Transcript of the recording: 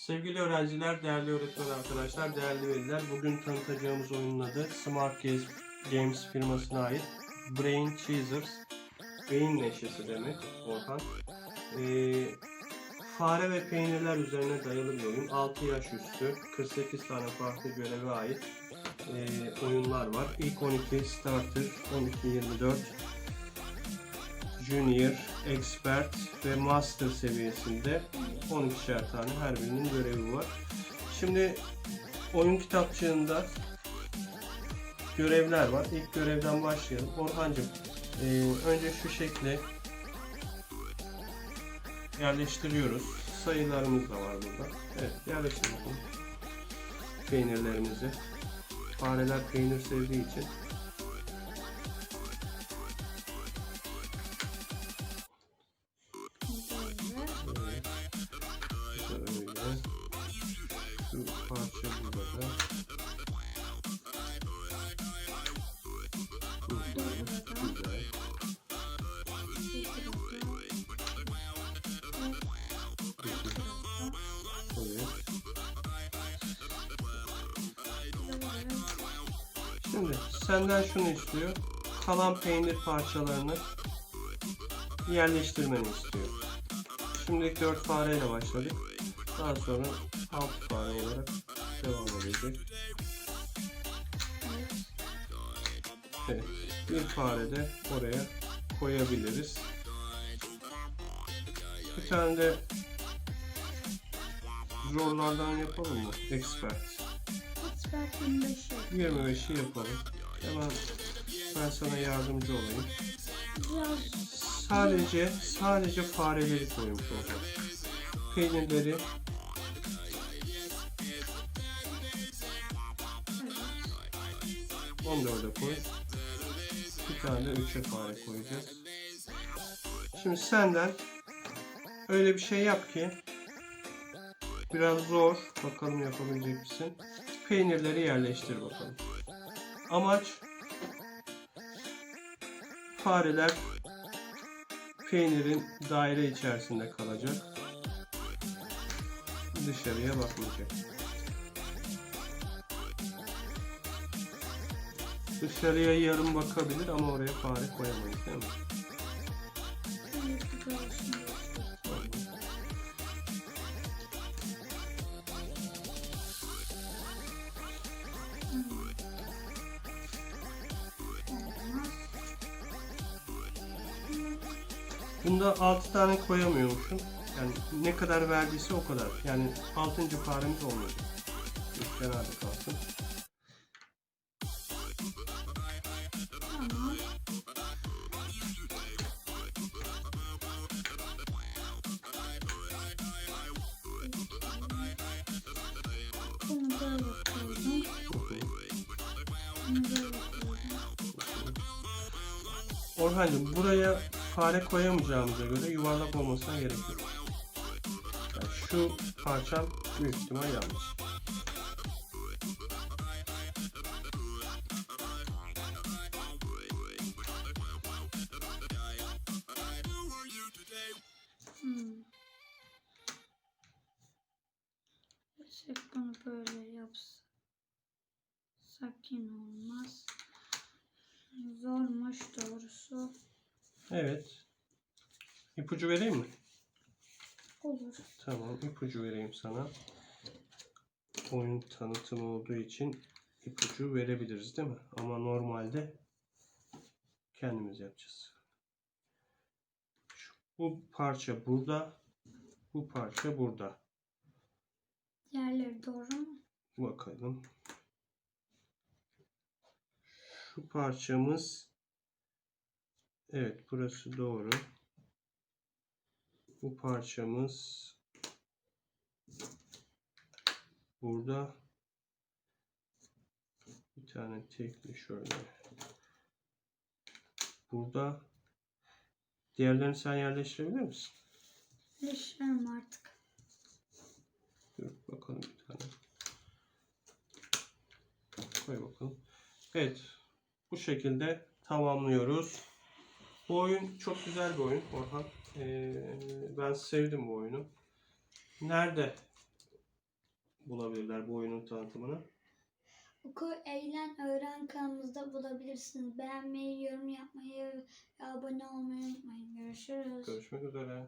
Sevgili öğrenciler, değerli öğretmen arkadaşlar, değerli veliler, bugün tanıtacağımız oyunun adı Smart Games, firmasına ait Brain Cheesers. Beyin neşesi demek Orhan. Ee, fare ve peynirler üzerine dayalı bir oyun. 6 yaş üstü, 48 tane farklı göreve ait ee, oyunlar var. İlk 12 Starter, 12-24, Junior, Expert ve Master seviyesinde 12'şer tane her birinin görevi var. Şimdi oyun kitapçığında görevler var. İlk görevden başlayalım. Orhancığım e, önce şu şekli yerleştiriyoruz. Sayılarımız da var burada. Evet yerleştir bakalım. Peynirlerimizi. Fareler peynir sevdiği için Şu parça burada. Şimdi senden şunu istiyor. Kalan peynir parçalarını yerleştirmeni istiyor. Şimdilik 4 fareyle başladık. Daha sonra 6 fare olarak devam edecek. Evet. Bir fare de oraya koyabiliriz. Bir tane de zorlardan yapalım mı? Expert. Expert 25'i. 25'i yapalım. Hemen ben sana yardımcı olayım. Biraz Sadece sadece fareleri koymuş olacağım. Peynirleri 14'e koy. Bir tane de 3'e fare koyacağız. Şimdi senden öyle bir şey yap ki biraz zor. Bakalım yapabilecek misin? Peynirleri yerleştir bakalım. Amaç fareler peynirin daire içerisinde kalacak. Dışarıya bakmayacak. Dışarıya yarım bakabilir ama oraya fare koyamayız değil mi? Bunda 6 tane koyamıyormuşum. Yani ne kadar verdiyse o kadar. Yani 6. faremiz olmayacak. Bir kenarda kalsın. Orhancığım buraya fare koyamayacağımıza göre yuvarlak olmasına gerek yok. Yani şu parçam büyük ihtimal yanlış. Hmm. Böyle yapsak yine olmaz. Zormuş doğrusu. Evet. İpucu vereyim mi? Olur. Tamam ipucu vereyim sana. Oyun tanıtımı olduğu için ipucu verebiliriz değil mi? Ama normalde kendimiz yapacağız. Şu, bu parça burada. Bu parça burada. Yerleri doğru mu? Bakalım. Şu parçamız Evet burası doğru. Bu parçamız burada bir tane tekli şöyle. Burada diğerlerini sen yerleştirebilir misin? Yaşarım artık. Dur bakalım bir tane. Koy bakalım. Evet. Bu şekilde tamamlıyoruz. Bu oyun çok güzel bir oyun Orhan. Ee, ben sevdim bu oyunu. Nerede bulabilirler bu oyunun tanıtımını? Oku, eğlen, öğren kanalımızda bulabilirsiniz. Beğenmeyi, yorum yapmayı ve abone olmayı unutmayın. Görüşürüz. Görüşmek üzere.